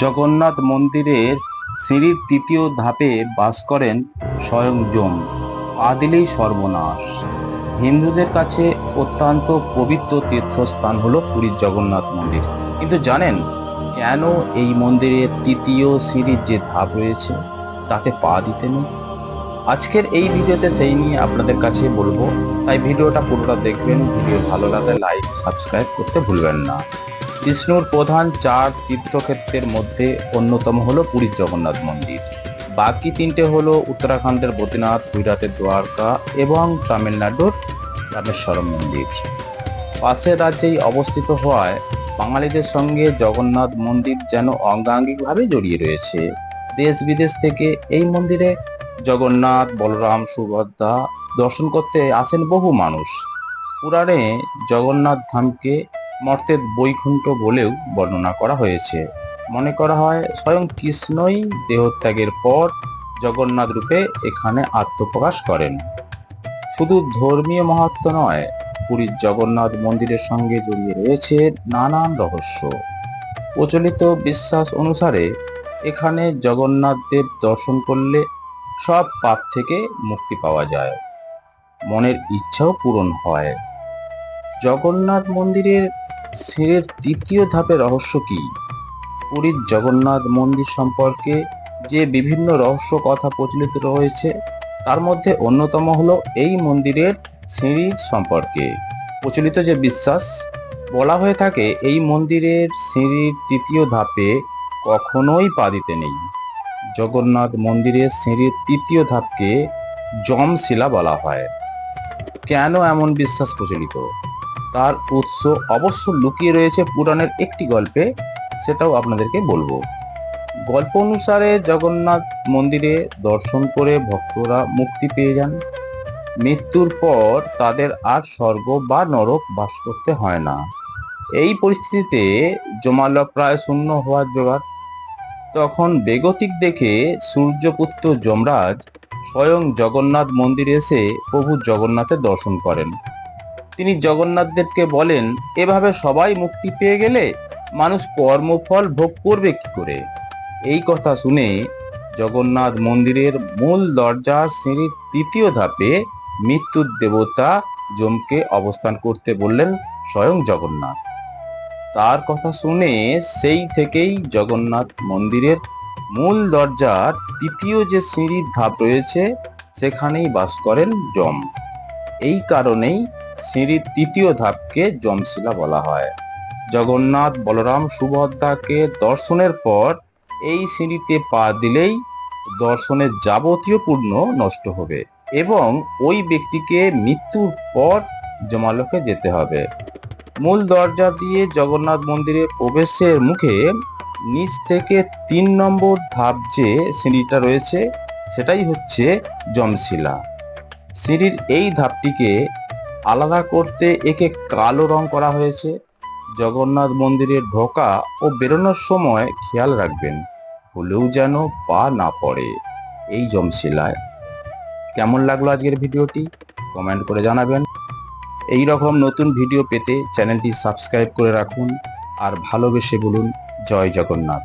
জগন্নাথ মন্দিরের সিঁড়ির তৃতীয় ধাপে বাস করেন স্বয়ং যম। পা দিলেই সর্বনাশ। হিন্দুদের কাছে অত্যন্ত পবিত্র তীর্থস্থান হলো পুরীর জগন্নাথ মন্দির। কিন্তু জানেন কেন এই মন্দিরের তৃতীয় সিঁড়ির যে ধাপ রয়েছে, তাতে পা দিতে নেই? আজকের এই ভিডিওতে সেই নিয়ে আপনাদের কাছে বলব। তাই ভিডিওটা পুরোটা দেখবেন, ভিডিও ভালো লাগলে লাইক সাবস্ক্রাইব করতে ভুলবেন না। বিষ্ণুর প্রধান চার তীর্থক্ষেত্রের মধ্যে অন্যতম হল পুরীর জগন্নাথ মন্দির। বাকি তিনটে হলো উত্তরাখণ্ডের বদ্রীনাথ, গুজরাটের দ্বারকা এবং তামিলনাড়ুর রামেশ্বরম মন্দির। পাশের রাজ্যেই অবস্থিত হওয়ায় বাঙালিদের সঙ্গে জগন্নাথ মন্দির যেন অঙ্গাঙ্গিকভাবে জড়িয়ে রয়েছে। দেশ বিদেশ থেকে এই মন্দিরে জগন্নাথ, বলরাম, সুভদ্রা দর্শন করতে আসেন বহু মানুষ। পুরাণে জগন্নাথ ধামকে মর্তের বৈকুণ্ঠ বলেও বর্ণনা করা হয়েছে। মনে করা হয়, স্বয়ং কৃষ্ণই দেহত্যাগের পর জগন্নাথ রূপে এখানে আত্মপ্রকাশ করেন। শুধু ধর্মীয় মাহাত্ম নয়, পুরীর জগন্নাথ মন্দিরের সঙ্গে জড়িয়ে রয়েছে নানান রহস্য। প্রচলিত বিশ্বাস অনুসারে এখানে জগন্নাথ দেব দর্শন করলে সব পাপ থেকে মুক্তি পাওয়া যায়। মনের ইচ্ছাও পূরণ হয়। জগন্নাথ মন্দিরের সিঁড়ির তৃতীয় ধাপের রহস্য কি? পুরীর জগন্নাথ মন্দির সম্পর্কে যে বিভিন্ন রহস্য কথা প্রচলিত রয়েছে, তার মধ্যে অন্যতম হলো এই মন্দিরের সিঁড়ির সম্পর্কে। প্রচলিত যে বিশ্বাস, বলা হয়ে থাকে এই মন্দিরের সিঁড়ির তৃতীয় ধাপে কখনোই পা দিতে নেই। জগন্নাথ মন্দিরের সিঁড়ির তৃতীয় ধাপকে যমশিলা বলা হয়। কেন এমন বিশ্বাস প্রচলিত? তার উৎস অবশ্য লুকিয়ে রয়েছে পুরাণের একটি গল্পে, সেটাও আপনাদেরকে বলব। গল্প অনুসারে জগন্নাথ মন্দিরে দর্শন করে ভক্তরা মুক্তি পেয়ে যান। মৃত্যুর পর তাদের আর স্বর্গ বা নরক বাস করতে হয় না। এই পরিস্থিতিতে জমালক প্রায় শূন্য হওয়ার জোগাড়। তখন বেগতিক দেখে সূর্যপুত্র যমরাজ স্বয়ং জগন্নাথ মন্দিরে এসে প্রভু জগন্নাথের দর্শন করেন। তিনি জগন্নাথ দেবকে বলেন, এভাবে সবাই মুক্তি পেয়ে গেলে মানুষ কর্মফল ভোগ করবে কি করে? এই কথা শুনে জগন্নাথ মন্দিরের মূল দরজার সিঁড়ির তৃতীয় ধাপে মৃত্যুর দেবতা যমকে অবস্থান করতে বললেন স্বয়ং জগন্নাথ। তার কথা শুনে সেই থেকেই জগন্নাথ মন্দিরের মূল দরজার তৃতীয় যে সিঁড়ির ধাপ রয়েছে, সেখানেই বাস করেন যম। এই কারণেই সিঁড়ির তৃতীয় ধাপকে জমশিলা বলা হয়। জগন্নাথ বলরাম সুভদ্রাকে দর্শনের পর এই সিঁড়িতে পা দিলেই দর্শনের যাবতীয় পূর্ণ নষ্ট হবে এবং ওই ব্যক্তিকে মৃত্যুর পর জমালোকে যেতে হবে। মূল দরজা দিয়ে জগন্নাথ মন্দিরে প্রবেশের মুখে নিচ থেকে তিন নম্বর ধাপ যে সিঁড়িটা রয়েছে, সেটাই হচ্ছে জমশিলা সিঁড়ির এই ধাপটিকে আলাদা করতে একে কালো রং করা হয়েছে। জগন্নাথ মন্দিরে ঢোকা ও বেরোনোর সময় খেয়াল রাখবেন, হলেও যেন পা না পড়ে এই জমশিলায়। কেমন লাগল আজকের ভিডিওটি? কমেন্ট করে জানাবেন। এই রকম নতুন ভিডিও পেতে চ্যানেলটি সাবস্ক্রাইব করে রাখুন। আর ভালোবেসে বলুন, জয় জগন্নাথ।